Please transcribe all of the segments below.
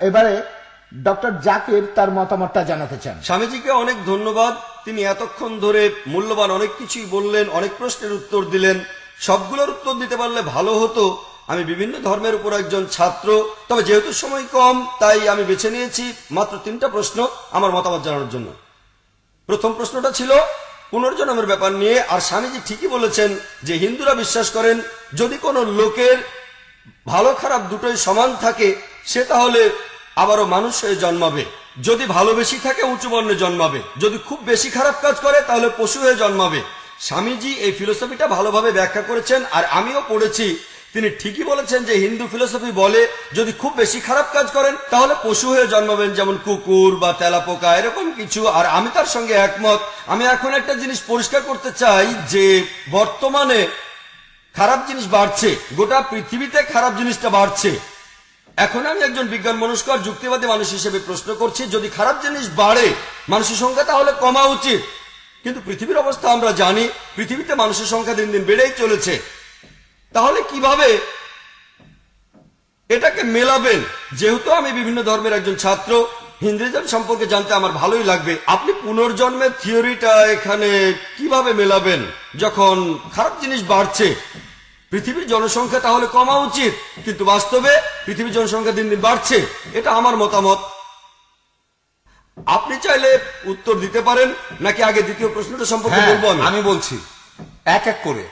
এবারে ডক্টর জাকির তার মতামতটা জানাতে চান। স্বামীজিকে অনেক ধন্যবাদ। তিনি এতক্ষণ ধরে মূল্যবান অনেক কিছুই বললেন, অনেক প্রশ্নের উত্তর দিলেন। সবগুলোর উত্তর দিতে পারলে ভালো হতো। আমি বিভিন্ন ধর্মের উপর একজন ছাত্র। তবে যেহেতু সময় কম, তাই আমি বেছে নিয়েছি মাত্র তিনটা প্রশ্ন আমার মতামত জানানোর জন্য। প্রথম প্রশ্নটা ছিল, পুনর্জন্মের ব্যাপার নিয়ে, আর স্বামীজি ঠিকই বলেছেন যে হিন্দুরা বিশ্বাস করেন, যদি কোনো লোকের ভালো খারাপ দুটোই সমান থাকে সে তাহলে আবারও মানুষ হয়ে জন্মাবে। যদি ভালো বেশি থাকে, উঁচু বর্ণে জন্মাবে। যদি খুব বেশি খারাপ কাজ করে, তাহলে পশু হয়ে জন্মাবে। স্বামীজি এই ফিলোসফিটা ভালোভাবে ব্যাখ্যা করেছেন, আর আমিও পড়েছি। তিনি ঠিকই বলেছেন যে, হিন্দু ফিলোসফি বলে, যদি খুব বেশি খারাপ কাজ করেন, তাহলে পশু হয়ে জন্মাবেন, যেমন কুকুর বা তেলাপোকা, এরকম কিছু। আর আমি তার সঙ্গে একমত। আমি এখন একটা জিনিস পরিষ্কার করতে চাই যে, বর্তমানে খারাপ জিনিস বাড়ছে, গোটা পৃথিবীতে খারাপ জিনিসটা বাড়ছে। এখন আমি একজন বিজ্ঞান মনস্কর যুক্তিবাদী মানুষ হিসেবে প্রশ্ন করছি, যদি খারাপ জিনিস বাড়ে, মানুষের সংখ্যা তাহলে কমা উচিত। কিন্তু পৃথিবীর অবস্থা আমরা জানি, পৃথিবীতে মানুষের সংখ্যা দিন দিন বেড়েই চলেছে। তাহলে কীভাবে এটাকে মেলাবেন? যেহেতু আমি বিভিন্ন ধর্মের একজন ছাত্র, হিন্দুইজম সম্পর্কে জানতে আমার ভালোই লাগবে। আপনি পুনর্জন্মের থিওরিটা এখানে কীভাবে মেলাবেন? যখন খারাপ জিনিস বাড়ছে পৃথিবীর জনসংখ্যা তাহলে কমা উচিত কিন্তু বাস্তবে পৃথিবীর জনসংখ্যা দিন দিন বাড়ছে এটা আমার মতামত। আপনি চাইলে উত্তর দিতে পারেন নাকি আগে দ্বিতীয় প্রশ্নটা সম্পর্কে হ্যাঁ, বলব আমি বলছি এক এক করে।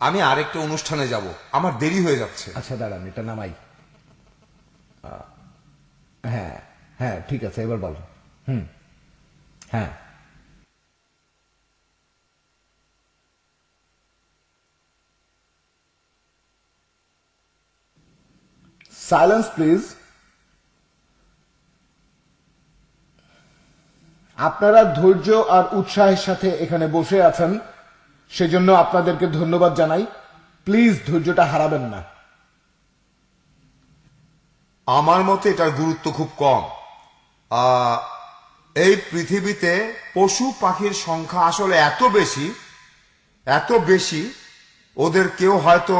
আমি আরেকটা অনুষ্ঠানে যাব আমার দেরি হয়ে যাচ্ছে। আচ্ছা দাঁড়ান এটা নামাই। আহ, হ্যাঁ হ্যাঁ ঠিক আছে এবার বল। হুম হ্যাঁ। সাইলেন্স প্লিজ আপনারা ধৈর্য আর উৎসাহের সাথে এখানে বসে আছেন, সেজন্য আপনাদেরকে ধন্যবাদ জানাই। প্লিজ ধৈর্যটা হারাবেন না। আমার মতে এটার গুরুত্ব খুব কম। এই পৃথিবীতে পশু পাখির সংখ্যা আসলে এত বেশি এত বেশি, ওদের কেউ হয়তো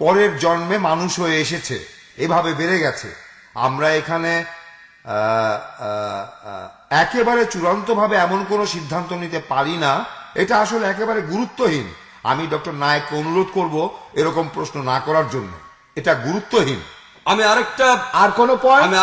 পরের জন্মে মানুষ হয়ে এসেছে। এভাবে বেড়ে গেছে। আমরা এখানে একেবারে চূড়ান্তভাবে এমন কোনো সিদ্ধান্ত নিতে পারি না। এটা আসলে একেবারে গুরুত্বহীন। আমি ডক্টর নায়ককে অনুরোধ করব এরকম প্রশ্ন না করার জন্য। এটা গুরুত্বহীন। আমি আরেকটা আর কোনো পয়েন্ট আমি